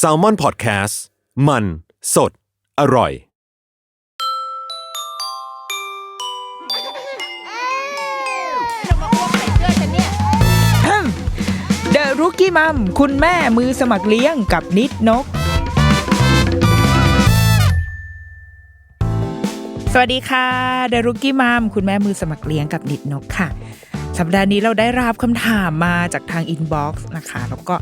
s a l ม o n PODCAST มัน สด อร่อย เดอะรุกี้มัมคุณแม่มือสมัครเลี้ยงกับนิดนก สวัสดีค่ะเดอะรุกี้มัมคุณแม่มือสมัครเลี้ยงกับนิดนกค่ะ สัปดาห์นี้เราได้รับคำถามมาจากทางอินบ็อกซ์นะคะ แล้วก็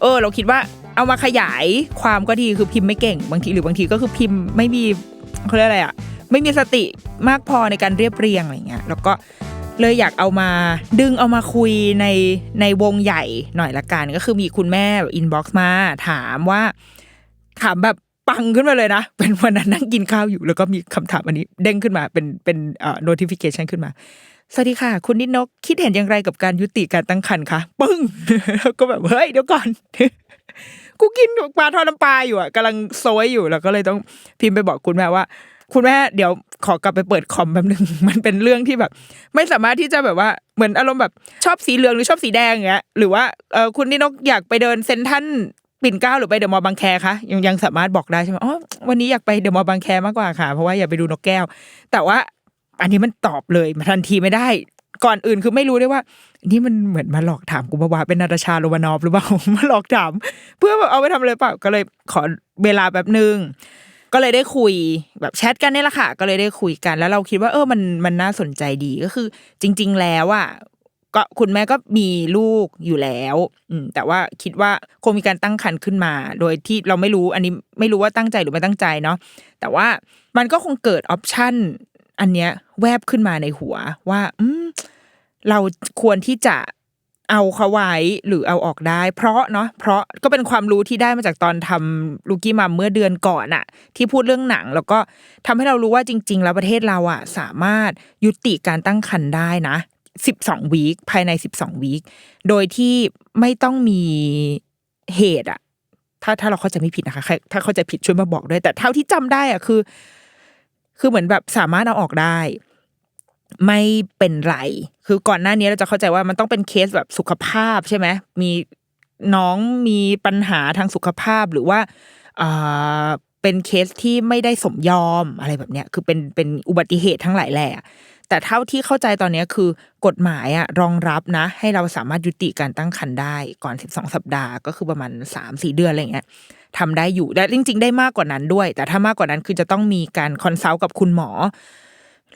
เออ เราคิดว่า เอามาขยายความก็ดีคือพิมพ์ไม่เก่ง บางทีหรือบางทีก็คือพิมพ์ไม่มีเขาเรียกอะไรอะไม่มีสติมากพอในการเรียบเรียงอะไรเงี้ยแล้วก็เลยอยากเอามาดึงเอามาคุยในในวงใหญ่หน่อยละกันก็คือมีคุณแม่อินบ็อกซ์มาถามว่าถามแบบปังขึ้นมาเลยนะ เป็นวันนั้นนั่งกินข้าวอยู่ แล้วก็มีคำถามอันนี้ เด้งขึ้นมาเป็นเป็นเอ่อ notification ขึ้นมา สวัสดีค่ะ คุณนิดนก คิดเห็นอย่างไรกับการยุติการตั้งครรภ์คะปึ้งแล้วก็แบบเฮ้ยเดี๋ยวก่อน กูกินปลาทอดน้ำปลาอยู่อะกำลังโซยอยู่แล้วก็เลยต้องพิมพ์ไปบอกคุณแม่ว่า คุณแม่เดี๋ยวขอกลับไปเปิดคอมแป๊บนึง มันเป็นเรื่องที่แบบ ไม่สามารถที่จะแบบว่าเหมือนอารมณ์แบบชอบสีเหลืองหรือชอบสีแดงอย่างเงี้ยหรือว่าเออคุณนิดนกอยากไปเดินเซนทันปิ่นเกล้าหรือไปเดอะมอลล์บางแคคะยังยังสามารถบอกได้ใช่ไหมอ๋อวันนี้อยากไปเดอะมอลล์บางแคมากกว่าค่ะ เพราะว่าอยากไปดูนกแก้ว แต่ว่าอันนี้มันตอบเลยมาทันทีไม่ได้ ก่อนอื่นคือไม่รู้ด้วยว่า นี่มันเหมือนมาหลอกถามกูมาวาเป็นนาตาชาโรวานอฟหรือเปล่ามาหลอกถาม เพื่อแบบเอาไปทำอะไรเปล่าก็เลยขอเวลาแบบนึงก็เลยได้คุยแบบแชทกันนี่แหละค่ะ ก็เลยได้คุยกัน แล้วเราคิดว่าเออมันมันน่าสนใจดีก็คือ จริง ๆ แล้วอะก็คุณแม่ก็มีลูกอยู่แล้ว อืมแต่ว่าคิดว่าคงมีการตั้งครรภ์ขึ้นมา โดยที่เราไม่รู้อันนี้ไม่รู้ว่าตั้งใจหรือไม่ตั้งใจเนาะแต่ว่ามันก็คงเกิดออปชันอันเนี้ยแวบขึ้นมาในหัวว่า อืม เราควรที่จะเอาเขาไว้หรือเอาออกได้ เพราะเนาะเพราะก็เป็นความรู้ที่ได้มาจากตอนทำลูกี้มัมเมื่อเดือนก่อนอะที่พูดเรื่องหนัง แล้วก็ทำให้เรารู้ว่าจริง ๆ แล้วประเทศเราอะสามารถยุติการตั้งครรภ์ได้นะสิบสองวีคภายในสิบสองวีคโดยที่ไม่ต้องมีเหตุอะถ้าถ้าเราเข้าใจไม่ผิดนะคะ ถ้าเข้าใจผิดช่วยมาบอกด้วย แต่เท่าที่จำได้อะคือ คือเหมือนแบบสามารถเอาออกได้ ไม่เป็นไร คือก่อนหน้านี้เราจะเข้าใจว่ามันต้องเป็นเคสแบบสุขภาพใช่ไหมมีน้องมีปัญหาทางสุขภาพหรือว่าเป็นเคสที่ไม่ได้สมยอมอะไรแบบเนี้ยคือเป็นเป็นอุบัติเหตุทั้งหลายแหล่แต่เท่าที่เข้าใจตอนนี้คือกฎหมายอะรองรับนะ ให้เราสามารถยุติการตั้งครรภ์ได้ก่อน 12 สัปดาห์ก็คือประมาณ 3-4 เดือนอะไรเงี้ยทำได้อยู่และจริง ๆ ได้มากกว่านั้นด้วย แต่ถ้ามากกว่านั้นคือจะต้องมีการคอนซัลท์กับคุณหมอ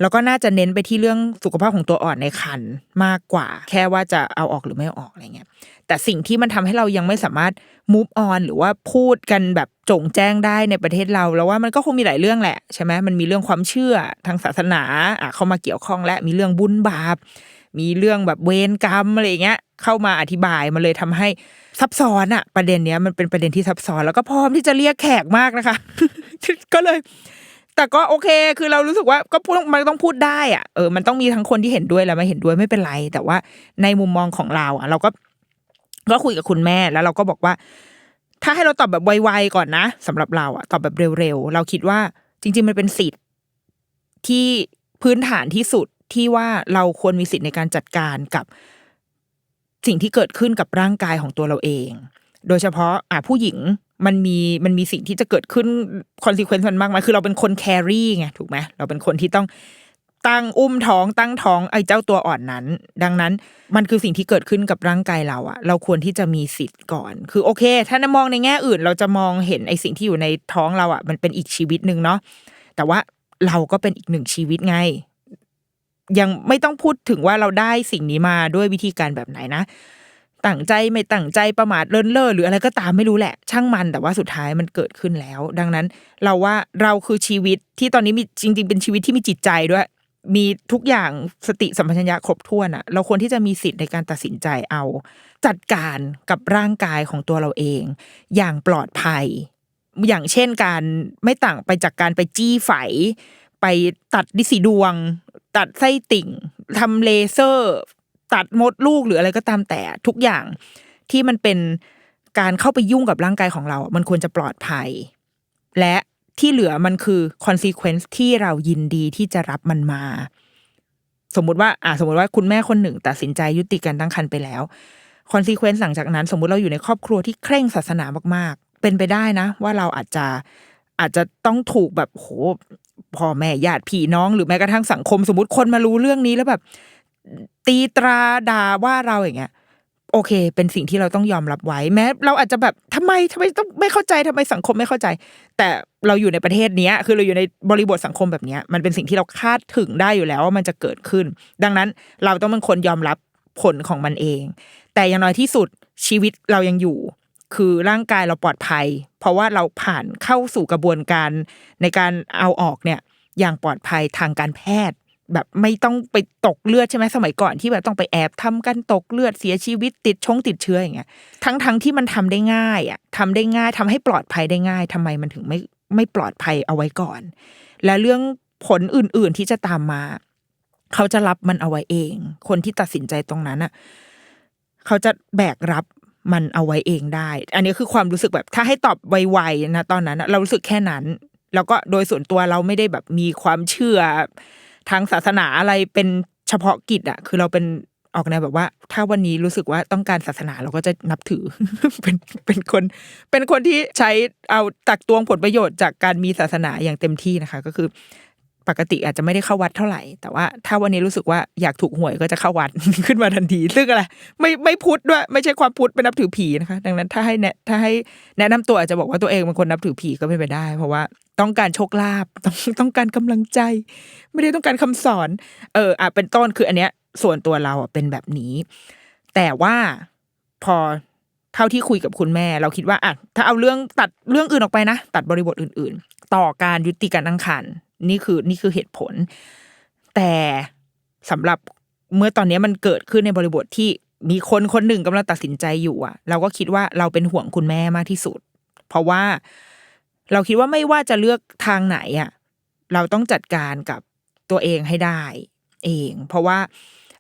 แล้วก็น่าจะเน้นไปที่เรื่องสุขภาพของตัวอ่อนในครรภ์มากกว่า แค่ว่าจะเอาออกหรือไม่เอาออกอะไรเงี้ยแต่สิ่งที่มันทำให้เรายังไม่สามารถ move on หรือว่าพูดกันแบบจงแจ้งได้ในประเทศเราแล้วว่ามันก็คงมีหลายเรื่องแหละใช่ไหมมันมีเรื่องความเชื่อทางศาสนาอะเข้ามาเกี่ยวข้องและมีเรื่องบุญบาป มีเรื่องแบบเวรกรรมอะไรเงี้ยเข้ามาอธิบายมันเลยทำให้ซับซ้อนอะประเด็นเนี้ยมันเป็นประเด็นที่ซับซ้อนแล้วก็พร้อมที่จะเรียกแขกมากนะคะ ก็เลย แต่ก็โอเค คือเรารู้สึกว่าก็พูดมันต้องพูดได้อะเออมันต้องมีทั้งคนที่เห็นด้วยและไม่เห็นด้วยไม่เป็นไร แต่ว่าในมุมมองของเราอะเราก็ก็คุยกับคุณแม่แล้วเราก็บอกว่า ถ้าให้เราตอบแบบไวๆก่อนนะสำหรับเราอะตอบแบบเร็วๆเราคิดว่าจริง ๆ มันเป็นสิทธิ์ที่พื้นฐานที่สุดที่ว่าเราควรมีสิทธิ์ในการจัดการกับสิ่งที่เกิดขึ้นกับร่างกายของตัวเราเอง โดยเฉพาะอะผู้หญิง มันมีมันมีสิ่งที่จะเกิดขึ้นคอนซีเควนซ์มันมากมายคือเราเป็นคนแครี่ไงถูกไหมเราเป็นคนที่ต้องตั้งอุ้มท้องตั้งท้องไอ้เจ้าตัวอ่อนนั้น ดังนั้นมันคือสิ่งที่เกิดขึ้นกับร่างกายเราอะเราควรที่จะมีสิทธิ์ก่อน คือโอเค ถ้ามองในแง่อื่น เราจะมองเห็นไอ้สิ่งที่อยู่ในท้องเราอะมันเป็นอีกชีวิตหนึ่งเนาะแต่ว่าเราก็เป็นอีกหนึ่งชีวิตไง ยังไม่ต้องพูดถึงว่าเราได้สิ่งนี้มาด้วยวิธีการแบบไหนนะ ตั้งใจไม่ตั้งใจประมาทเลินเล่อหรืออะไรก็ตามไม่รู้แหละ ช่างมันแต่ว่าสุดท้ายมันเกิดขึ้นแล้ว ดังนั้น เราว่าเราคือชีวิตที่ตอนนี้มีจริง ๆ เป็นชีวิตที่มีจิตใจด้วย มีทุกอย่างสติสัมปชัญญะครบถ้วนอะเราควรที่จะมีสิทธิ์ในการตัดสินใจเอา จัดการกับร่างกายของตัวเราเอง อย่างปลอดภัย อย่างเช่นการไม่ต่างไปจากการไปจี้ไฝ ไปตัดดิสีดวง ตัดไส้ติ่งทำเลเซอร์ ตัดมดลูกหรืออะไรก็ตามแต่ทุกอย่างที่มันเป็นการเข้าไปยุ่งกับร่างกายของเรา มันควรจะปลอดภัย และที่เหลือมันคือ consequence ที่เรายินดีที่จะรับมันมา สมมุติว่าอ่าสมมติว่าคุณแม่คนหนึ่งตัดสินใจยุติการตั้งครรภ์ไปแล้ว consequence หลังจากนั้น สมมติเราอยู่ในครอบครัวที่เคร่งศาสนามาก ๆ เป็นไปได้นะ ว่าเราอาจจะอาจจะต้องถูกแบบโหพ่อแม่ญาติพี่น้องหรือแม้กระทั่งสังคม สมมติคนมารู้เรื่องนี้แล้วแบบ ตีตราด่าว่าเราอย่างเงี้ยโอเค เป็นสิ่งที่เราต้องยอมรับไว้แม้ เราอาจจะแบบทำไมทำไมต้องไม่เข้าใจทำไมสังคมไม่เข้าใจ แต่เราอยู่ในประเทศเนี้ย คือเราอยู่ในบริบทสังคมแบบเนี้ย มันเป็นสิ่งที่เราคาดถึงได้อยู่แล้วว่ามันจะเกิดขึ้น ดังนั้นเราต้องเป็นคนยอมรับผลของมันเอง แต่อย่างน้อยที่สุดชีวิตเรายังอยู่ คือร่างกายเราปลอดภัย เพราะว่าเราผ่านเข้าสู่กระบวนการในการเอาออกเนี่ย อย่างปลอดภัยทางการแพทย์ แบบไม่ต้องไปตกเลือดใช่ไหมสมัยก่อนที่แบบต้องไปแอบทำกันตกเลือดเสียชีวิตติดชงติดเชื้ออย่างเงี้ยทั้งทั้งที่มันทำได้ง่ายอะทำได้ง่ายทำให้ปลอดภัยได้ง่ายทำไมมันถึงไม่ไม่ปลอดภัยเอาไว้ก่อน และเรื่องผลอื่น ๆที่จะตามมา เขาจะรับมันเอาไว้เอง คนที่ตัดสินใจตรงนั้นอะเขาจะแบกรับมันเอาไว้เองได้ อันนี้คือความรู้สึกแบบถ้าให้ตอบไวๆนะตอนนั้นเรารู้สึกแค่นั้น แล้วก็โดยส่วนตัวเราไม่ได้แบบมีความเชื่อ ทางศาสนาอะไรเป็นเฉพาะกิจอะคือเราเป็นออกแนวแบบว่า ถ้าวันนี้รู้สึกว่าต้องการศาสนาเราก็จะนับถือ เป็นเป็นคน เป็นคนที่ใช้เอาตักตวงผลประโยชน์จากการมีศาสนาอย่างเต็มที่นะคะ ก็คือ ปกติอาจจะไม่ได้เข้าวัดเท่าไหร่ แต่ว่าถ้าวันนี้รู้สึกว่าอยากถูกหวยก็จะเข้าวัดขึ้นมาทันที ซึ่งอะไรไม่ไม่พุทธด้วย ไม่ใช่ความพุทธเป็นนับถือผีนะคะ ดังนั้นถ้าให้แนะถ้าให้แนะนำตัวอาจจะบอกว่าตัวเองเป็นคนนับถือผีก็ไม่ไปได้ เพราะว่าต้องการโชคลาภต้องต้องการกำลังใจ ไม่ได้ต้องการคำสอน เอออะเป็นต้นคืออันเนี้ย ส่วนตัวเราอะเป็นแบบนี้ แต่ว่าพอเท่าที่คุยกับคุณแม่ เราคิดว่าอะถ้าเอาเรื่องตัดเรื่องอื่นออกไปนะตัดบริบทอื่น ๆ ต่อการยุติการตั้งครรภ์ นี่คือนี่คือเหตุผล แต่สำหรับเมื่อตอนนี้มันเกิดขึ้นในบริบทที่มีคนคนหนึ่งกำลังตัดสินใจอยู่อะเราก็คิดว่าเราเป็นห่วงคุณแม่มากที่สุด เพราะว่าเราคิดว่าไม่ว่าจะเลือกทางไหนอะเราต้องจัดการกับตัวเองให้ได้ เอง เพราะว่า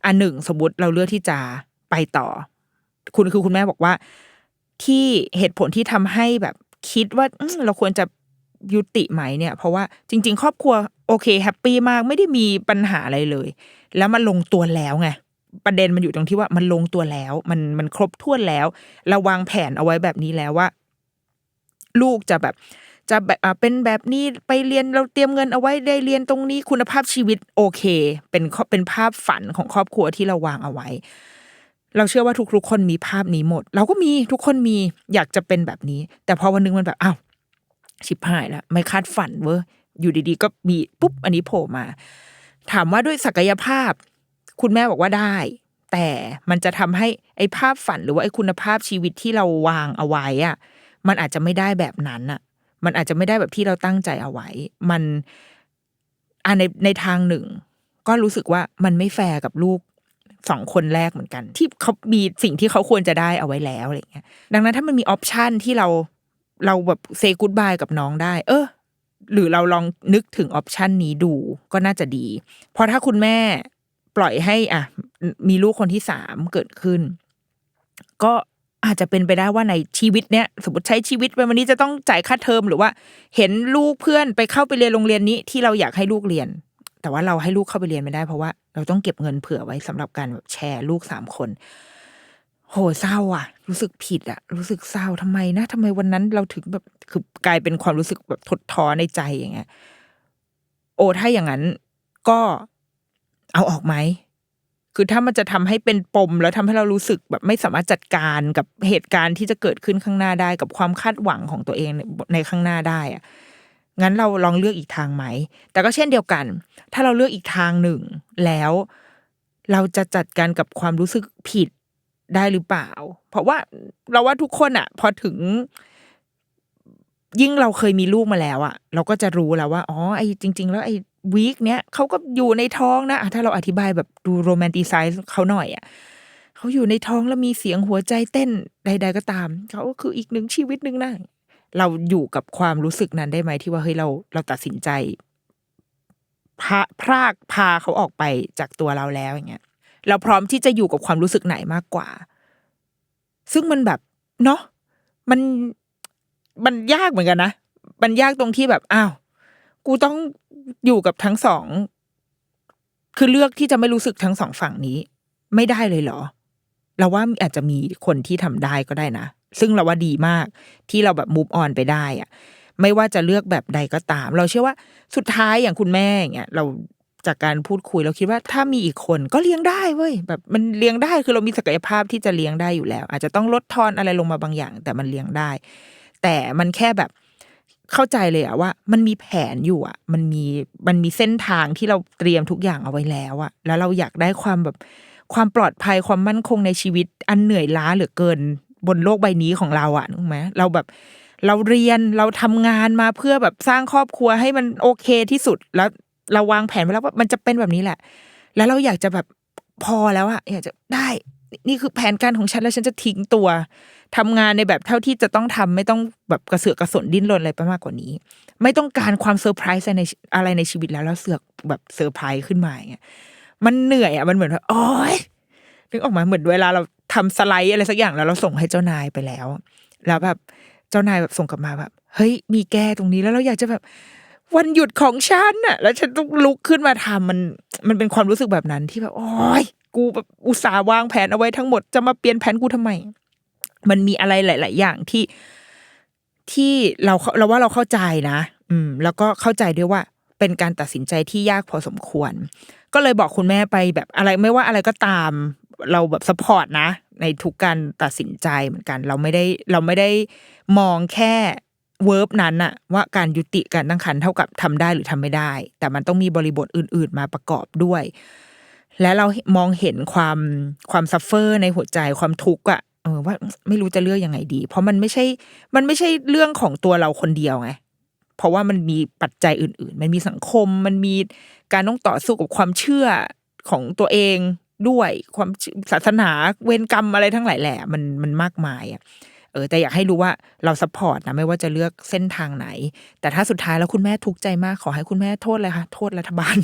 อันหนึ่งสมมติเราเลือกที่จะไปต่อ คุณคือคุณแม่บอกว่า ที่เหตุผลที่ทำให้แบบคิดว่าเราควรจะ ยุติไหมเนี่ย เพราะว่าจริง ๆ ครอบครัวโอเคแฮปปี้มากไม่ได้มีปัญหาอะไรเลย แล้วมันลงตัวแล้วไงประเด็นมันอยู่ตรงที่ว่ามันลงตัวแล้ว มันมันครบถ้วนแล้วเราวางแผนเอาไว้แบบนี้แล้วว่า ลูกจะแบบ จะแบบเป็นแบบนี้ไปเรียนเราเตรียมเงินเอาไว้ได้เรียนตรงนี้คุณภาพชีวิตโอเค เป็นเป็นภาพฝันของครอบครัวที่เราวางเอาไว้ เราเชื่อว่าทุกๆคนมีภาพนี้หมด เราก็มีทุกคนมีอยากจะเป็นแบบนี้ แต่พอวันนึงมันแบบอ้าว ชิบหายแล้วไม่คาดฝันเว้ยอยู่ดีๆ ก็มีปุ๊บอันนี้โผล่มา ถามว่าด้วยศักยภาพ คุณแม่บอกว่าได้ แต่มันจะทำให้ไอ้ภาพฝันหรือว่าไอ้คุณภาพชีวิตที่เราวางเอาไว้อะมันอาจจะไม่ได้แบบนั้นอะมันอาจจะไม่ได้แบบที่เราตั้งใจเอาไว้ มันอ่าในในทางหนึ่ง ก็รู้สึกว่ามันไม่แฟร์กับลูกสองคนแรกเหมือนกัน ที่เขามีสิ่งที่เขาควรจะได้เอาไว้แล้วอะไรเงี้ย ดังนั้นถ้ามันมีออปชันที่เรา เราแบบเซกูดบายกับน้องได้ เออ หรือเราลองนึกถึงออปชันนี้ดูก็น่าจะดี เพราะถ้าคุณแม่ปล่อยให้อะมีลูกคนที่สามเกิดขึ้น ก็อาจจะเป็นไปได้ว่าในชีวิตเนี้ยสมมติใช้ชีวิตไปวันนี้จะต้องจ่ายค่าเทอมหรือว่า เห็นลูกเพื่อนไปเข้าไปเรียนโรงเรียนนี้ที่เราอยากให้ลูกเรียน แต่ว่าเราให้ลูกเข้าไปเรียนไม่ได้เพราะว่าเราต้องเก็บเงินเผื่อไว้สำหรับการแบบแชร์ลูกสามคน โหเศร้าอะ รู้สึกผิดอะ รู้สึกเศร้าทำไมนะทำไมวันนั้นเราถึงแบบคือกลายเป็นความรู้สึกแบบทดท้อในใจอย่างเงี้ยโอ้ถ้าอย่างนั้นก็เอาออกไหมคือถ้ามันจะทำให้เป็นปม แล้วทำให้เรารู้สึกแบบไม่สามารถจัดการกับเหตุการณ์ที่จะเกิดขึ้นข้างหน้าได้กับความคาดหวังของตัวเองในในข้างหน้าได้อะงั้นเราลองเลือกอีกทางไหม แต่ก็เช่นเดียวกัน ถ้าเราเลือกอีกทางหนึ่ง แล้วเราจะจัดการกับความรู้สึกผิด ได้หรือเปล่า เพราะว่าเราว่าทุกคนอะพอถึง ยิ่งเราเคยมีลูกมาแล้วอะเราก็จะรู้แล้วว่าอ๋อไอ้จริง ๆ แล้วไอ้วีคเนี้ยเขาก็อยู่ในท้องนะถ้าเราอธิบายแบบดูโรแมนติไซส์เขาหน่อยอะเขาอยู่ในท้องแล้วมีเสียงหัวใจเต้นใด ๆ ก็ตามเขาก็คืออีกหนึ่งชีวิตหนึ่งนะเราอยู่กับความรู้สึกนั้นได้ไหมที่ว่าเฮ้ยเราเราตัดสินใจพาพรากพาเขาออกไปจากตัวเราแล้วอย่างเงี้ย เราพร้อมที่จะอยู่กับความรู้สึกไหนมากกว่า ซึ่งมันแบบเนาะมันมันยากเหมือนกันนะมันยากตรงที่แบบอ้าวกูต้องอยู่กับทั้งสอง คือเลือกที่จะไม่รู้สึกทั้งสองฝั่งนี้ ไม่ได้เลยเหรอ เราว่าอาจจะมีคนที่ทำได้ก็ได้นะซึ่งเราว่าดีมากที่เราแบบมูฟออนไปได้อะไม่ว่าจะเลือกแบบใดก็ตาม เราเชื่อว่าสุดท้ายอย่างคุณแม่อย่างเงี้ยเรา จากการพูดคุยเราคิดว่าถ้ามีอีกคนก็เลี้ยงได้เว้ยแบบมันเลี้ยงได้คือเรามีศักยภาพที่จะเลี้ยงได้อยู่แล้ว อาจจะต้องลดทอนอะไรลงมาบางอย่าง แต่มันเลี้ยงได้ แต่มันแค่แบบเข้าใจเลยอะว่า มันมีแผนอยู่อะมันมีมันมีเส้นทางที่เราเตรียมทุกอย่างเอาไว้แล้วอะแล้วเราอยากได้ความแบบความปลอดภัยความมั่นคงในชีวิต อันเหนื่อยล้าเหลือเกินบนโลกใบนี้ของเราอะนึกไหมเราแบบเราเรียนเราทำงานมาเพื่อแบบสร้างครอบครัวให้มันโอเคที่สุด แล้ว เราวางแผนไว้แล้วว่ามันจะเป็นแบบนี้แหละ แล้วเราอยากจะแบบพอแล้วอะอยากจะได้นี่คือแผนการของฉันแล้วฉันจะทิ้งตัวทำงานในแบบเท่าที่จะต้องทำไม่ต้องแบบกระเสือกกระสนดิ้นรนอะไรไปมากกว่านี้ ไม่ต้องการความเซอร์ไพรส์ในอะไรในชีวิตแล้วแล้วเสือกแบบเซอร์ไพรส์ขึ้นมาอย่างเงี้ยมันเหนื่อยอะมันเหมือนว่าโอ๊ยนึกออกมาเหมือนเวลาเราทำสไลด์อะไรสักอย่างแล้วเราส่งให้เจ้านายไปแล้ว แล้วแบบเจ้านายแบบส่งกลับมาแบบ เฮ้ยมีแก้ตรงนี้แล้วเราอยากจะแบบ วันหยุดของฉันน่ะ แล้วฉันต้องลุกขึ้นมาทำมัน มันเป็นความรู้สึกแบบนั้นที่แบบโอ๊ยกูแบบอุตส่าห์วางแผนเอาไว้ทั้งหมดจะมาเปลี่ยนแผนกูทำไม มันมีอะไรหลาย ๆ อย่างที่ที่เราเราว่าเราเข้าใจนะ อืม แล้วก็เข้าใจด้วยว่าเป็นการตัดสินใจที่ยากพอสมควร ก็เลยบอกคุณแม่ไปแบบอะไรไม่ว่าอะไรก็ตาม เราแบบสปอร์ตนะ ในทุกการตัดสินใจเหมือนกัน เราไม่ได้เราไม่ได้มองแค่ เวิร์บนั้นอะว่าการยุติการตั้งครรภ์เท่ากับทำได้หรือทำไม่ได้ แต่มันต้องมีบริบทอื่น ๆ มาประกอบด้วย และเรามองเห็นความความซัฟเฟอร์ในหัวใจความทุกข์อะเออว่าไม่รู้จะเลือกยังไงดี เพราะมันไม่ใช่ มันไม่ใช่เรื่องของตัวเราคนเดียวไงเพราะว่ามันมีปัจจัยอื่น ๆ มันมีสังคม มันมีการต้องต่อสู้กับความเชื่อของตัวเองด้วยความศาสนาเวรกรรมอะไรทั้งหลายแหละ มันมันมากมายอะ เออแต่อยากให้รู้ว่าเราสปอร์ตนะไม่ว่าจะเลือกเส้นทางไหน แต่ถ้าสุดท้ายแล้วคุณแม่ทุกข์ใจมากขอให้คุณแม่โทษเลยค่ะ โทษรัฐบาล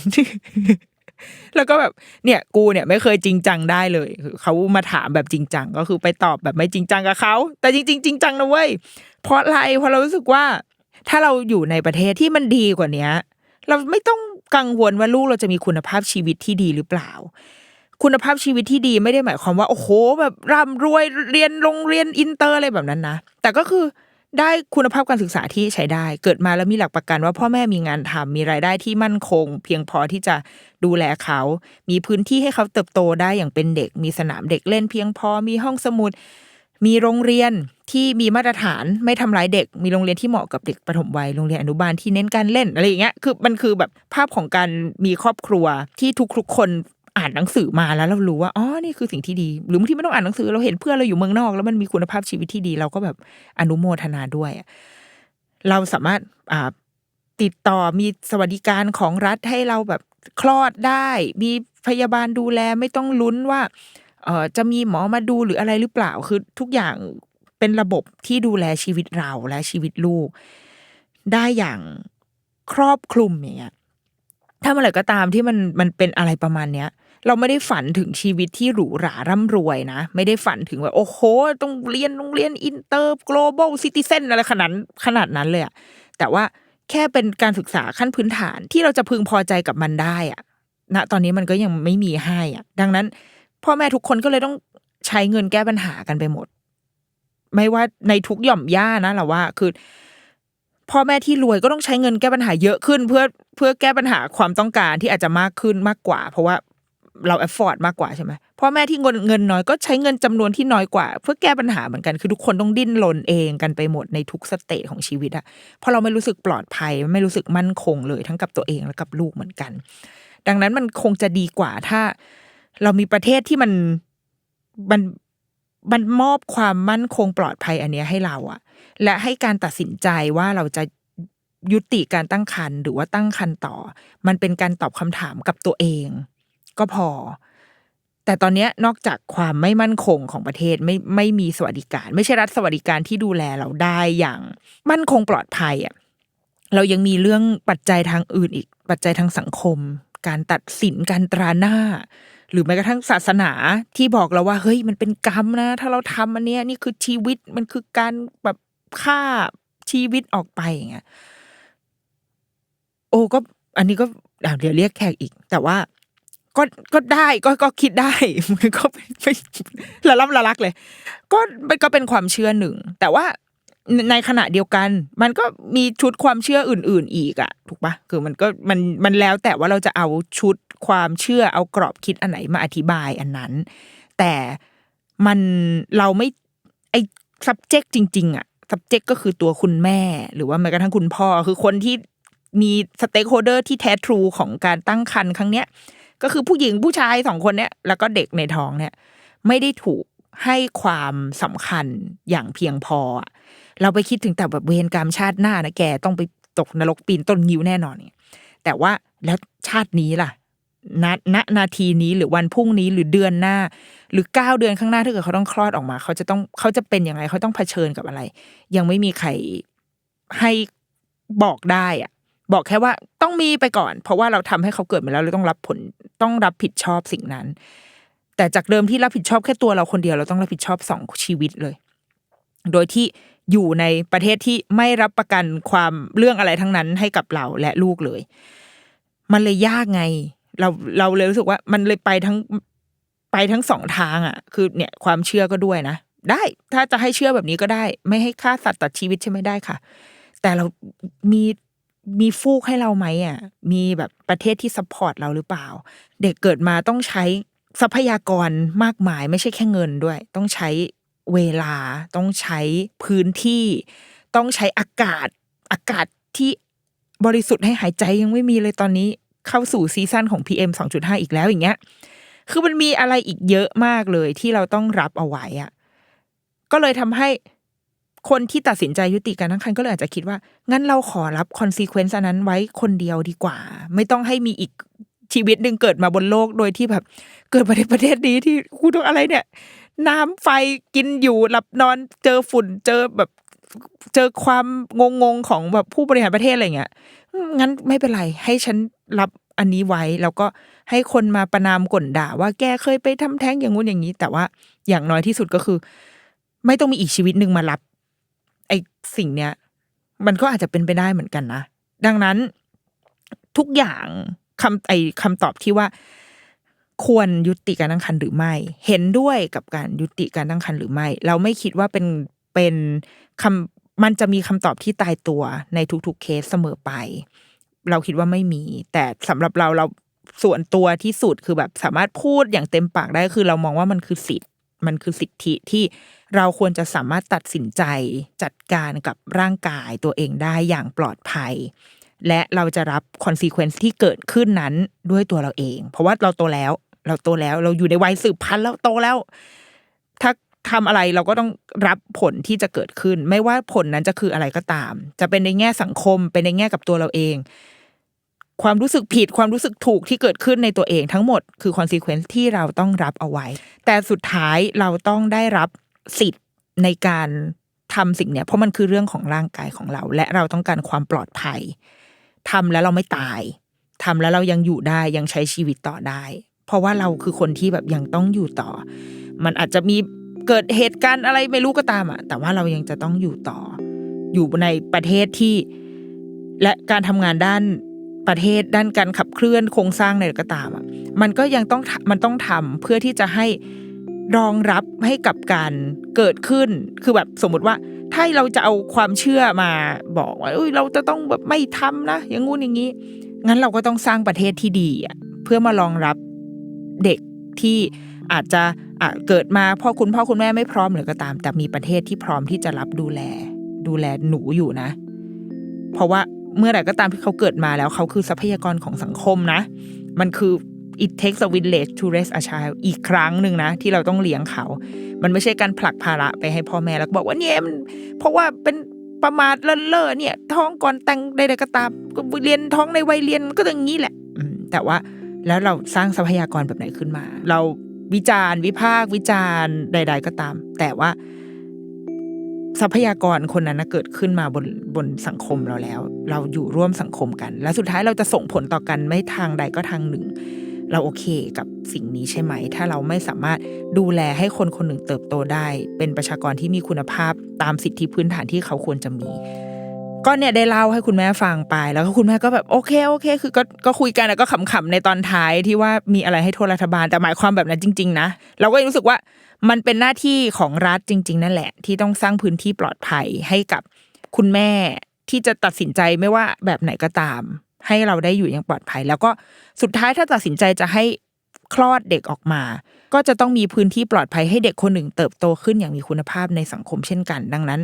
แล้วก็แบบเนี่ย กูเนี่ยไม่เคยจริงจังได้เลยเขามาถามแบบจริงจังก็คือไปตอบแบบไม่จริงจังกับเขาแต่จริง ๆ จริงจังนะเว้ยเพราะอะไรเพราะเรารู้สึกว่า ถ้าเราอยู่ในประเทศที่มันดีกว่าเนี้ย เราไม่ต้องกังวลว่าลูกเราจะมีคุณภาพชีวิตที่ดีหรือเปล่า คุณภาพชีวิตที่ดีไม่ได้หมายความว่า โอ้โห แบบร่ำรวยเรียนโรงเรียนอินเตอร์อะไรแบบนั้นนะ แต่ก็คือได้คุณภาพการศึกษาที่ใช้ได้ เกิดมาแล้วมีหลักประกันว่าพ่อแม่มีงานทำมีรายได้ที่มั่นคง เพียงพอที่จะดูแลเขา มีพื้นที่ให้เขาเติบโตได้อย่างเป็นเด็ก มีสนามเด็กเล่นเพียงพอ มีห้องสมุด มีโรงเรียนที่มีมาตรฐานไม่ทำร้ายเด็ก มีโรงเรียนที่เหมาะกับเด็กปฐมวัย โรงเรียนอนุบาลที่เน้นการเล่นอะไรอย่างเงี้ย คือมันคือแบบภาพของการมีครอบครัวที่ทุกๆคน อ่านหนังสือมาแล้วเรารู้ว่าอ๋อนี่คือสิ่งที่ดี หรือบางทีไม่ต้องอ่านหนังสือเราเห็นเพื่อนเราอยู่เมืองนอก แล้วมันมีคุณภาพชีวิตที่ดี เราก็แบบอนุโมทนาด้วย เราสามารถอ่าติดต่อมีสวัสดิการของรัฐให้เราแบบคลอดได้ มีพยาบาลดูแลไม่ต้องลุ้นว่าเออจะมีหมอมาดูหรืออะไรหรือเปล่าคือทุกอย่างเป็นระบบที่ดูแลชีวิตเราและชีวิตลูก ได้อย่างครอบคลุมอย่างเงี้ยถ้าเมื่อไหร่ก็ตามที่มันมันเป็นอะไรประมาณเนี้ย เราไม่ได้ฝันถึงชีวิตที่หรูหราร่ำรวยนะ ไม่ได้ฝันถึงว่าโอ้โหต้องเรียนโรงเรียนอินเตอร์ global citizen อะไรขนาดขนาดนั้นเลยอะแต่ว่าแค่เป็นการศึกษาขั้นพื้นฐานที่เราจะพึงพอใจกับมันได้อะณตอนนี้มันก็ยังไม่มีให้อะดังนั้น พ่อแม่ทุกคนก็เลยต้องใช้เงินแก้ปัญหากันไปหมด ไม่ว่าในทุกหย่อมย่านะเราว่าคือพ่อแม่ที่รวยก็ต้องใช้เงินแก้ปัญหาเยอะขึ้น เพื่อเพื่อแก้ปัญหาความต้องการที่อาจจะมากขึ้นมากกว่า เพราะว่า เราแอฟฟอร์ดมากกว่าใช่ไหมพ่อแม่ที่เงินเงินน้อยก็ใช้เงินจำนวนที่น้อยกว่า เพื่อแก้ปัญหาเหมือนกันคือทุกคนต้องดิ้นรนเองกันไปหมดในทุกสเตจของชีวิตอะเพราะเราไม่รู้สึกปลอดภัย ไม่รู้สึกมั่นคงเลยทั้งกับตัวเองและกับลูกเหมือนกัน ดังนั้นมันคงจะดีกว่าถ้า เรามีประเทศที่มันมันมันมอบความมั่นคงปลอดภัยอันนี้ให้เราอะและให้การตัดสินใจว่าเราจะยุติการตั้งครรภ์หรือว่าตั้งครรภ์ต่อ มันเป็นการตอบคำถามกับตัวเอง ก็พอ แต่ตอนนี้นอกจากความไม่มั่นคงของประเทศไม่ไม่มีสวัสดิการ ไม่ใช่รัฐสวัสดิการที่ดูแลเราได้อย่างมั่นคงปลอดภัยอะเรายังมีเรื่องปัจจัยทางอื่นอีก ปัจจัยทางสังคม การตัดสินการตราหน้า หรือแม้กระทั่งศาสนาที่บอกเราว่า เฮ้ยมันเป็นกรรมนะ ถ้าเราทำอันเนี้ยนี่คือชีวิตมันคือการแบบฆ่าชีวิตออกไปอย่างเงี้ยโอ้ก็ อันนี้ก็เดี๋ยวเรียกแขกอีก แต่ว่า ก็ก็ได้ก็ก็คิดได้มันก็เป็นละล่ำละลักเลย ก็มันก็เป็นความเชื่อหนึ่ง แต่ว่าในขณะเดียวกัน มันก็มีชุดความเชื่ออื่น ๆ อีกอะถูกปะคือมันก็มันมันแล้วแต่ว่าเราจะเอาชุดความเชื่อเอากรอบคิดอันไหนมาอธิบายอันนั้น แต่มันเราไม่ไอ subject จริง ๆอะ subject ก็คือตัวคุณแม่ หรือว่าแม้กระทั่งคุณพ่อคือคนที่มี stakeholder ที่แท้ทรูของการตั้งครรภ์ครั้งเนี้ย ก็คือผู้หญิงผู้ชายสองคนเนี้ยแล้วก็เด็กในท้องเนี่ย ไม่ได้ถูกให้ความสำคัญอย่างเพียงพอ เราไปคิดถึงแต่แบบเวรกรรมชาติหน้านะแกต้องไปตกนรกปีนต้นงิ้วแน่นอนเนี่ยแต่ว่าแล้วชาตินี้ล่ะณณนาทีนี้หรือวันพรุ่งนี้หรือเดือนหน้า หรือเก้าเดือนข้างหน้าถ้าเกิดเขาต้องคลอดออกมา เขาจะต้องเขาจะเป็นยังไงเขาต้องเผชิญกับอะไร ยังไม่มีใครให้บอกได้อะ บอกแค่ว่าต้องมีไปก่อน เพราะว่าเราทำให้เขาเกิดมาแล้วเราต้องรับผลต้องรับผิดชอบสิ่งนั้น แต่จากเดิมที่รับผิดชอบแค่ตัวเราคนเดียวเราต้องรับผิดชอบสองชีวิตเลย โดยที่อยู่ในประเทศที่ไม่รับประกันความเรื่องอะไรทั้งนั้นให้กับเราและลูกเลย มันเลยยากไง เราเราเลยรู้สึกว่า มันเลยไปทั้งไปทั้งสองทางอะ คือเนี่ยความเชื่อก็ด้วยนะได้ถ้าจะให้เชื่อแบบนี้ก็ได้ ไม่ให้ฆ่าสัตว์ตัดชีวิตใช่ไหมได้ค่ะ แต่เรามี มีฟูกให้เราไหมอะ มีแบบประเทศที่ซัพพอร์ตเราหรือเปล่า เด็กเกิดมาต้องใช้ทรัพยากรมากมาย ไม่ใช่แค่เงินด้วย ต้องใช้เวลา ต้องใช้พื้นที่ ต้องใช้อากาศ อากาศที่บริสุทธิ์ให้หายใจยังไม่มีเลยตอนนี้เข้าสู่ซีซั่นของ PM 2.5 อีกแล้วอย่างเงี้ย คือมันมีอะไรอีกเยอะมากเลยที่เราต้องรับเอาไว้อะก็เลยทำให้ คนที่ตัดสินใจยุติการตั้งครรภ์ก็เลยอาจจะคิดว่า งั้นเราขอรับคอนซีเควนซ์อันนั้นไว้คนเดียวดีกว่า ไม่ต้องให้มีอีกชีวิตหนึ่งเกิดมาบนโลกโดยที่แบบ เกิดมาในประเทศนี้ที่กูต้องอะไรเนี่ย น้ำไฟกินอยู่หลับนอนเจอฝุ่นเจอแบบเจอความงงงๆของแบบผู้บริหารประเทศอะไรเงี้ย งั้นไม่เป็นไร ให้ฉันรับอันนี้ไว้ แล้วก็ให้คนมาประนามก่นด่า ว่าแกเคยไปทำแท้งอย่างงู้นอย่างนี้ แต่ว่าอย่างน้อยที่สุดก็คือ ไม่ต้องมีอีกชีวิตหนึ่งมารับ อ้สิ่งเนี้ยมันก็อาจจะเป็นไปได้เหมือนกันนะดังนั้นทุกอย่างคำไอ้คำตอบที่ว่า ควรยุติการตั้งครรภ์หรือไม่ เห็นด้วยกับการยุติการตั้งครรภ์หรือไม่ เราไม่คิดว่าเป็นเป็นคำมันจะมีคำตอบที่ตายตัวในทุกๆเคสเสมอไป เราคิดว่าไม่มี แต่สำหรับเราเราส่วนตัวที่สุดคือแบบสามารถพูดอย่างเต็มปากได้คือเรามองว่ามันคือสิทธิ มันคือสิทธิที่เราควรจะสามารถตัดสินใจจัดการกับร่างกายตัวเองได้อย่างปลอดภัย และเราจะรับคอนซีเควนซ์ที่เกิดขึ้นนั้นด้วยตัวเราเอง เพราะว่าเราโตแล้ว เราโตแล้วเราอยู่ในวัยสืบพันธุ์แล้วโตแล้ว ถ้าทำอะไรเราก็ต้องรับผลที่จะเกิดขึ้น ไม่ว่าผลนั้นจะคืออะไรก็ตาม จะเป็นในแง่สังคมเป็นในแง่กับตัวเราเอง ความรู้สึกผิดความรู้สึกถูกที่เกิดขึ้นในตัวเองทั้งหมดคือคอนซีเควนซ์ที่เราต้องรับเอาไว้ แต่สุดท้ายเราต้องได้รับสิทธิ์ในการทำสิ่งเนี้ยเพราะมันคือเรื่องของร่างกายของเรา และเราต้องการความปลอดภัยทำแล้วเราไม่ตายทำแล้วเรายังอยู่ได้ยังใช้ชีวิตต่อได้ เพราะว่าเราคือคนที่แบบยังต้องอยู่ต่อ มันอาจจะมีเกิดเหตุการณ์อะไรไม่รู้ก็ตามอะแต่ว่าเรายังจะต้องอยู่ต่อ อยู่ในประเทศที่ และการทำงานด้าน ประเทศด้านการขับเคลื่อนโครงสร้างอะไรก็ตามอะมันก็ยังต้องมันต้องทำเพื่อที่จะให้รองรับให้กับการเกิดขึ้น คือแบบสมมติว่าถ้าเราจะเอาความเชื่อมาบอกว่าเราจะต้องแบบไม่ทำนะอย่างงู้นอย่างนี้ งั้นเราก็ต้องสร้างประเทศที่ดีอะเพื่อมารองรับเด็กที่อาจจะอะเกิดมาพ่อคุณพ่อคุณแม่ไม่พร้อมหรือก็ตาม แต่มีประเทศที่พร้อมที่จะรับดูแล ดูแลหนูอยู่นะ เพราะว่า เมื่อไหร่ก็ตามที่เขาเกิดมาแล้วเขาคือทรัพยากรของสังคมนะ มันคือ it takes a village to raise a child อีกครั้งหนึ่งนะ ที่เราต้องเลี้ยงเขา มันไม่ใช่การผลักภาระไปให้พ่อแม่แล้วบอกว่าเนี่ยมันเพราะว่าเป็นประมาทเลินเล่อเนี่ย ท้องก่อนแต่งใดๆก็ตามเรียนท้องในวัยเรียนก็อย่างนี้แหละแต่ว่าแล้วเราสร้างทรัพยากรแบบไหนขึ้นมา เราวิจารณ์วิพากษ์วิจารณ์ใด ๆ ก็ตาม แต่ว่า ทรัพยากรคนนั้นเกิดขึ้นมาบนบนสังคมเราแล้ว เราอยู่ร่วมสังคมกัน และสุดท้ายเราจะส่งผลต่อกันไม่ทางใดก็ทางหนึ่ง เราโอเคกับสิ่งนี้ใช่ไหม ถ้าเราไม่สามารถดูแลให้คนคนหนึ่งเติบโตได้ เป็นประชากรที่มีคุณภาพตามสิทธิพื้นฐานที่เขาควรจะมี ก็เนี่ยได้เล่าให้คุณแม่ฟังไป แล้วก็คุณแม่ก็แบบโอเคโอเค คือก็ก็คุยกันแล้วก็ขำๆในตอนท้ายที่ว่ามีอะไรให้โทษรัฐบาลแต่หมายความแบบนั้นจริง ๆ นะ เราก็รู้สึกว่ามันเป็นหน้าที่ของรัฐจริง ๆ นั่นแหละ ที่ต้องสร้างพื้นที่ปลอดภัยให้กับคุณแม่ที่จะตัดสินใจไม่ว่าแบบไหนก็ตาม ให้เราได้อยู่อย่างปลอดภัย แล้วก็สุดท้ายถ้าตัดสินใจจะให้คลอดเด็กออกมา ก็จะต้องมีพื้นที่ปลอดภัยให้เด็กคนหนึ่งเติบโตขึ้นอย่างมีคุณภาพในสังคมเช่นกัน ดังนั้น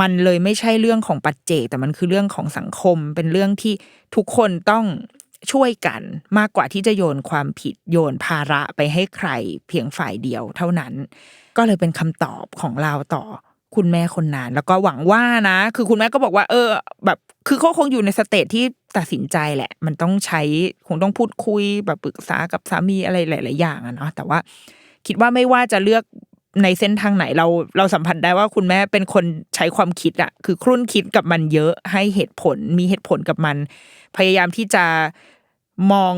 มันเลยไม่ใช่เรื่องของปัจเจก แต่มันคือเรื่องของสังคม เป็นเรื่องที่ทุกคนต้องช่วยกันมากกว่าที่จะโยนความผิดโยนภาระไปให้ใครเพียงฝ่ายเดียวเท่านั้น ก็เลยเป็นคำตอบของเราต่อคุณแม่คนนั้น แล้วก็หวังว่านะ คือคุณแม่ก็บอกว่า เออ แบบคือเขาคงอยู่ในสเตจที่ตัดสินใจแหละ มันต้องใช้คงต้องพูดคุยแบบปรึกษากับสามีอะไรหลาย ๆ อย่างอะเนาะแต่ว่าคิดว่าไม่ว่าจะเลือก ในเส้นทางไหนเราเราสัมผัสได้ว่าคุณแม่เป็นคนใช้ความคิดอะคือครุ่นคิดกับมันเยอะให้เหตุผลมีเหตุผลกับมัน พยายามที่จะมอง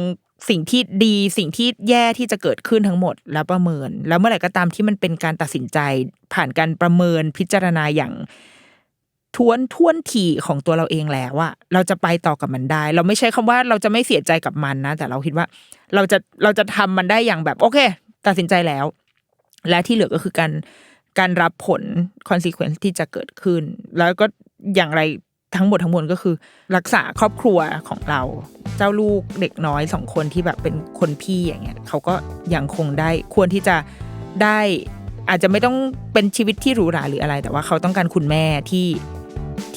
สิ่งที่ดีสิ่งที่แย่ที่จะเกิดขึ้นทั้งหมดแล้วประเมิน แล้วเมื่อไหร่ก็ตามที่มันเป็นการตัดสินใจ ผ่านการประเมินพิจารณาอย่างทวนท่วนทีของตัวเราเองแล้วอะเราจะไปต่อกับมันได้ เราไม่ใช่คำว่าเราจะไม่เสียใจกับมันนะ แต่เราคิดว่า เราจะเราจะทำมันได้อย่างแบบ โอเค ตัดสินใจแล้ว และที่เหลือก็คือการการรับผล consequence ที่จะเกิดขึ้น แล้วก็อย่างไรทั้งหมดทั้งมวลก็คือ รักษาครอบครัวของเรา เจ้าลูกเด็กน้อยสองคนที่แบบเป็นคนพี่อย่างเงี้ยเขาก็ยังคงได้ควรที่จะได้อาจจะไม่ต้องเป็นชีวิตที่หรูหราหรืออะไร แต่ว่าเขาต้องการคุณแม่ที่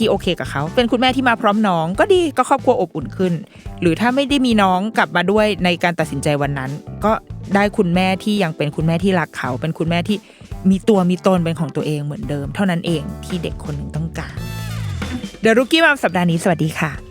ที่โอเคกับเขา เป็นคุณแม่ที่มาพร้อมน้องก็ดีก็ครอบครัวอบอุ่นขึ้น หรือถ้าไม่ได้มีน้องกลับมาด้วยในการตัดสินใจวันนั้น ก็ได้คุณแม่ที่ยังเป็นคุณแม่ที่รักเขา เป็นคุณแม่ที่มีตัวมีตนเป็นของตัวเองเหมือนเดิม เท่านั้นเองที่เด็กคนหนึ่งต้องการเดรุกี้มาสัปดาห์นี้สวัสดีค่ะ